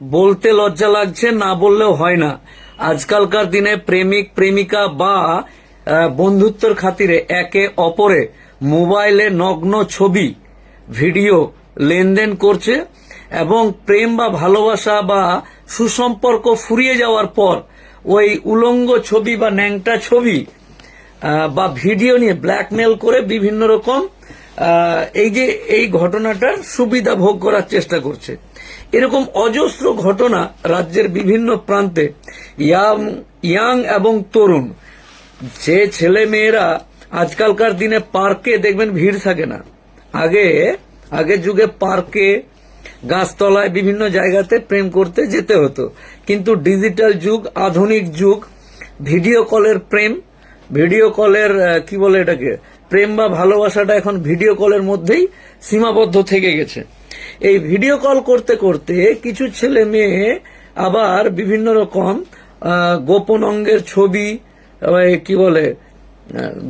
বলতে লজ্জা লাগছে, না বললেও হয় না। আজকালকার দিনে প্রেমিক, প্রেমিকা বা বন্ধুত্বের খাতিরে একে অপরে মোবাইলে নগ্ন ছবি, ভিডিও লেনদেন করছে এবং প্রেম বা ভালোবাসা বা সুসম্পর্ক ফুরিয়ে যাওয়ার পর ওই উলঙ্গ ছবি বা ন্যাংটা ছবি বা ভিডিও নিয়ে ব্ল্যাকমেল করে বিভিন্ন রকম এই যে এই ঘটনাটার সুবিধা ভোগ করার চেষ্টা করছে। এরকম অজস্র ঘটনা রাজ্যের বিভিন্ন প্রান্তে ইয়াং এবং তরুণ। যে ছেলে মেয়েরা আজকালকার দিনে পার্কে দেখবেন ভিড় থাকে না। আগে আগের যুগে পার্কে, গাছতলায় বিভিন্ন জায়গাতে প্রেম করতে যেতে হতো। কিন্তু ডিজিটাল যুগ, আধুনিক যুগ, ভিডিও কলের প্রেম, ভিডিও কলের কি বলে এটাকে, প্রেম বা ভালোবাসাটা এখন ভিডিও কলের মধ্যেই সীমাবদ্ধ থেকে গেছে। এই ভিডিও কল করতে করতে কিছু ছেলে মেয়ে আবার বিভিন্ন রকম গোপন অঙ্গের ছবি কি বলে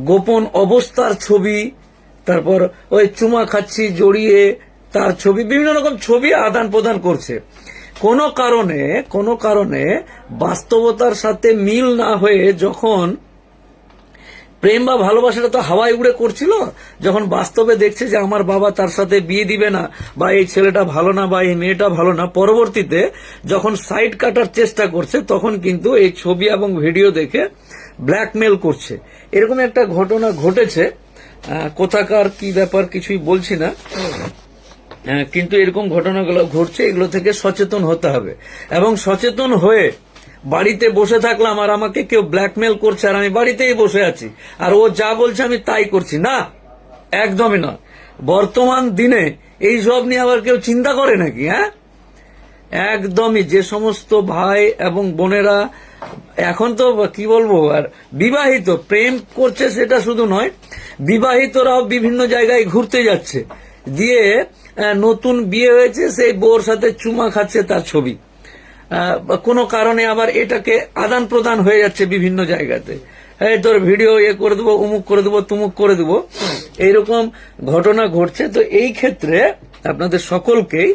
গোপন অবস্থার ছবি, তারপর ওই চুমা খাচ্ছি জড়িয়ে তার ছবি, বিভিন্ন রকম ছবি আদান প্রদান করছে। কোনো কারণে কোনো কারণে বাস্তবতার সাথে মিল না হয়ে যখন প্রেম বা ভালোবাসাটা তো হাওয়ায় উড়ে করছিল, যখন বাস্তবে দেখছে যে আমার বাবা তার সাথে বিয়ে দিবে না, বা এই ছেলেটা ভালো না, বা এই মেয়েটা ভালো না, পরবর্তীতে যখন সাইড কাটার চেষ্টা করছে, তখন কিন্তু এই ছবি এবং ভিডিও দেখে ব্ল্যাকমেল করছে। এরকম একটা ঘটনা ঘটেছে কোথাকার কি ব্যাপার কিছুই বলছি না। কিন্তু এরকম ঘটনাগুলো ঘটছে, এগুলো থেকে সচেতন হতে হবে। এবং সচেতন হয়ে বাড়িতে বসে থাকলাম আর আমাকে কেউ ব্ল্যাকমেল করছে আর আমি বাড়িতেই বসে আছি। আর ও যা বলছে আমি তাই করছি। না, একদমই নয়। বর্তমান দিনে এই সব নিয়ে আবার কেউ চিন্তা করে নাকি হ্যাঁ? একদমই যে সমস্ত ভাই এবং বোনেরা এখন তো কি বলব, আর বিবাহিত, প্রেম করছে সেটা শুধু নয়, বিবাহিতরাও বিভিন্ন জায়গায় ঘুরতে যাচ্ছে। দিয়ে নতুন বিয়ে হয়েছে, সেই বউর সাথে চুমা খাচ্ছে তার ছবি। কোনো কারণে আবার এটাকে আদান প্রদান হয়ে যাচ্ছে বিভিন্ন জায়গাতে। এই তোর ভিডিও ইয়ে করে দেবো উমুক করে দেবো তুমুক করে দেবো। এইরকম ঘটনা ঘটছে। তো এই ক্ষেত্রে আপনাদের সকলকেই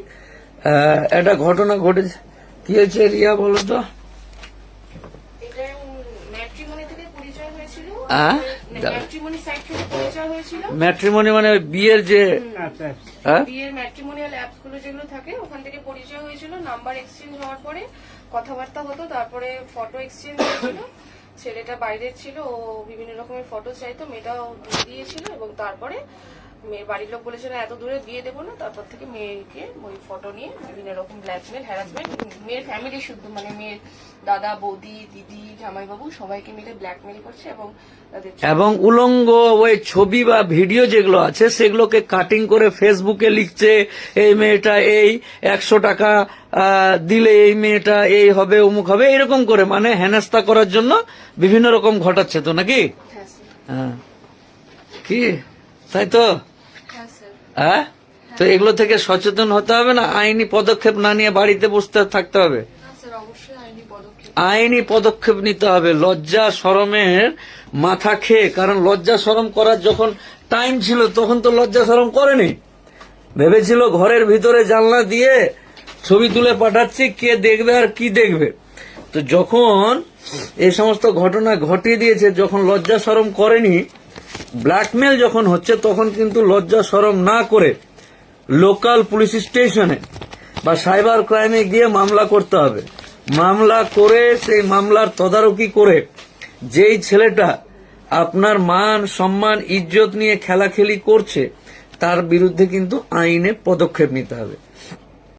একটা ঘটনা ঘটেছে। কি হয়েছে রিয়া বলো তো? আহ? ম্যাট্রিমনি মানে বিয়ের যে হ্যাঁ? বিয়ের ম্যাট্রিমোনিয়াল অ্যাপসগুলো যেগুলো থাকে ওখান থেকে পরিচয় হয়েছিল। নাম্বার এক্সচেঞ্জ হওয়ার পরে কথাবার্তা হতো তারপরে ফটো এক্সচেঞ্জ হয়েছিল। ছেলেটা বাইরের ছিল ও বিভিন্ন রকমের ফটো চাইতো মেয়েটাও দিয়ে দিয়েছিল এবং তারপরে মেয়ের বাড়ির লোক বলেছিল এত দূরে বিয়ে দেবো না। তারপর থেকে মেয়েকে ওই ফটো নিয়ে বিভিন্ন রকম ব্ল্যাকমেল হ্যারাসমেন্ট মেয়ের ফ্যামিলি শুদ্ধ মানে মেয়ের দাদা বৌদি দিদি জামাইবাবু সবাইকে মিলে ব্ল্যাকমেল করছে এবং এবং উলঙ্গ ওই ছবি বা ভিডিও যেগুলো আছে সেগুলোকে কাটিং করে ফেসবুকে লিখছে এই মেয়েটা এই একশো টাকা দিলে এই মেয়েটা এই হবে অমুক হবে। এরকম করে মানে হেনস্থা করার জন্য বিভিন্ন রকম ঘটাচ্ছে তো নাকি? হ্যাঁ হ্যাঁ। কি? তাই তো? হ্যাঁ? তো এগুলো থেকে সচেতন হতে হবে না? আইনি পদক্ষেপ না নিয়ে বাড়িতে বসতে থাকতে হবে? আইনি পদক্ষেপ। নিতে হবে। লজ্জা শরমের মাথা খেয়ে। কারণ লজ্জা শরম করার যখন টাইম ছিল তখন তো লজ্জা শরম করেনি। ভেবেছিল ঘরের ভিতরে জানলা দিয়ে ছবি তুলে পাঠাচ্ছি কে দেখবে আর কি দেখবে। তো যখন এই সমস্ত ঘটনা ঘটিয়ে দিয়েছে যখন লজ্জা শরম করেনি ব্ল্যাকমেল যখন হচ্ছে, তখন কিন্তু লজ্জা শরম না করে লোকাল পুলিশ স্টেশনে বা সাইবার ক্রাইমে গিয়ে মামলা করতে হবে। মামলা করে, সেই মামলার তদারকি করে যেই ছেলেটা আপনার মান, সম্মান, ইজ্জত নিয়ে খেলাখেলি করছে, তার বিরুদ্ধে কিন্তু আইনে পদক্ষেপ নিতে হবে।